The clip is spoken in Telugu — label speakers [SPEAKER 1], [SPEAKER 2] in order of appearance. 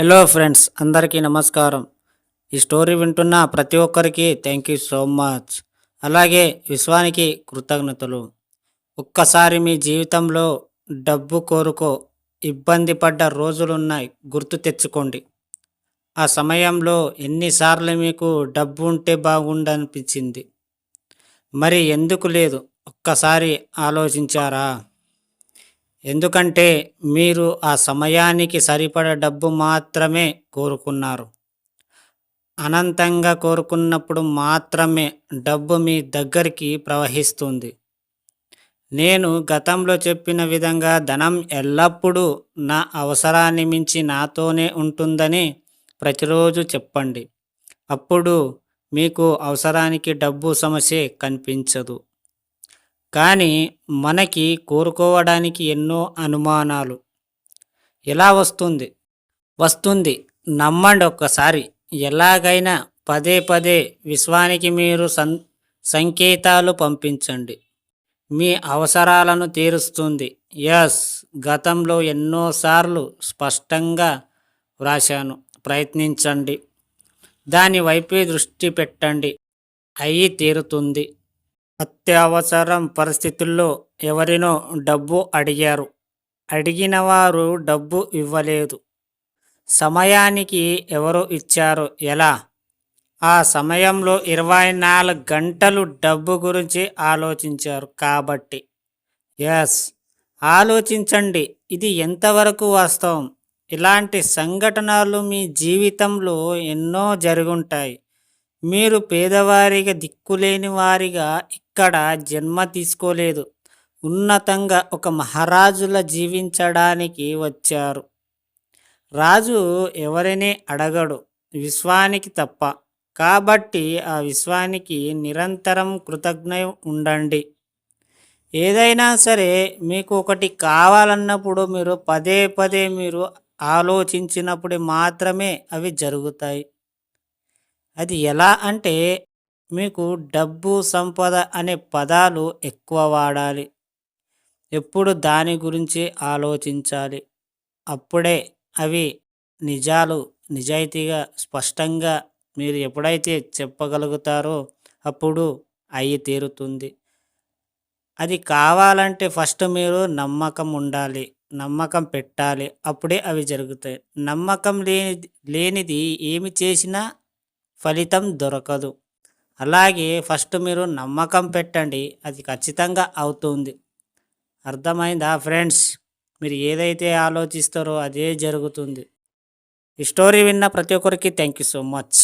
[SPEAKER 1] హలో ఫ్రెండ్స్ అందరికీ నమస్కారం. ఈ స్టోరీ వింటున్న ప్రతి ఒక్కరికి థ్యాంక్ యూ సో మచ్ అలాగే విశ్వానికి కృతజ్ఞతలు. ఒక్కసారి మీ జీవితంలో డబ్బు కోరుకో ఇబ్బంది పడ్డ రోజులున్నాయి గుర్తు తెచ్చుకోండి. ఆ సమయంలో ఎన్నిసార్లు మీకు డబ్బు ఉంటే బాగుండనిపించింది. మరి ఎందుకు లేదు? ఒక్కసారి ఆలోచించారా? ఎందుకంటే మీరు ఆ సమయానికి సరిపడ డబ్బు మాత్రమే కోరుకున్నారు. అనంతంగా కోరుకున్నప్పుడు మాత్రమే డబ్బు మీ దగ్గరికి ప్రవహిస్తుంది. నేను గతంలో చెప్పిన విధంగా ధనం ఎల్లప్పుడూ నా అవసరాన్ని మించి నాతోనే ఉంటుందని ప్రతిరోజు చెప్పండి. అప్పుడు మీకు అవసరానికి డబ్బు సమస్య కనిపించదు. కానీ మనకి కోరుకోవడానికి ఎన్నో అనుమానాలు. ఎలా వస్తుంది? వస్తుంది. నమ్మండి ఒక్కసారి. ఎలాగైనా పదే పదే విశ్వానికి మీరు సం సంకేతాలు పంపించండి. మీ అవసరాలను తీరుస్తుంది. ఎస్ గతంలో ఎన్నోసార్లు స్పష్టంగా వ్రాశాను. ప్రయత్నించండి. దాని వైపే దృష్టి పెట్టండి. అయి తీరుతుంది. అత్యవసరం పరిస్థితుల్లో ఎవరినో డబ్బు అడిగారు. అడిగిన వారు డబ్బు ఇవ్వలేదు. సమయానికి ఎవరు ఇచ్చారు? ఎలా? ఆ సమయంలో ఇరవై నాలుగు గంటలు డబ్బు గురించి ఆలోచించారు కాబట్టి. ఎస్ ఆలోచించండి. ఇది ఎంతవరకు వాస్తవం? ఇలాంటి సంఘటనలు మీ జీవితంలో ఎన్నో జరుగుంటాయి. మీరు పేదవారిగా దిక్కులేని వారిగా ఇక్కడ జన్మ తీసుకోలేదు. ఉన్నతంగా ఒక మహారాజుల జీవించడానికి వచ్చారు. రాజు ఎవరిని అడగడు. విశ్వానికి తప్ప. కాబట్టి ఆ విశ్వానికి నిరంతరం కృతజ్ఞ ఉండండి. ఏదైనా సరే మీకు ఒకటి కావాలన్నప్పుడు మీరు పదే పదే మీరు ఆలోచించినప్పుడు మాత్రమే అవి జరుగుతాయి. అది ఎలా అంటే మీకు డబ్బు సంపద అనే పదాలు ఎక్కువ వాడాలి. ఎప్పుడు దాని గురించి ఆలోచించాలి. అప్పుడే అవి నిజాలు నిజాయితీగా స్పష్టంగా మీరు ఎప్పుడైతే చెప్పగలుగుతారో అప్పుడు అయి తీరుతుంది. అది కావాలంటే ఫస్ట్ మీరు నమ్మకం ఉండాలి. నమ్మకం పెట్టాలి. అప్పుడే అవి జరుగుతాయి. నమ్మకం లేని లేనిది ఏమి చేసినా ఫలితం దొరకదు. అలాగే ఫస్ట్ మీరు నమ్మకం పెట్టండి. అది ఖచ్చితంగా అవుతుంది. అర్థమైందా ఫ్రెండ్స్? మీరు ఏదైతే ఆలోచిస్తారో అదే జరుగుతుంది. ఈ స్టోరీ విన్న ప్రతి ఒక్కరికి థ్యాంక్ యూ సో మచ్.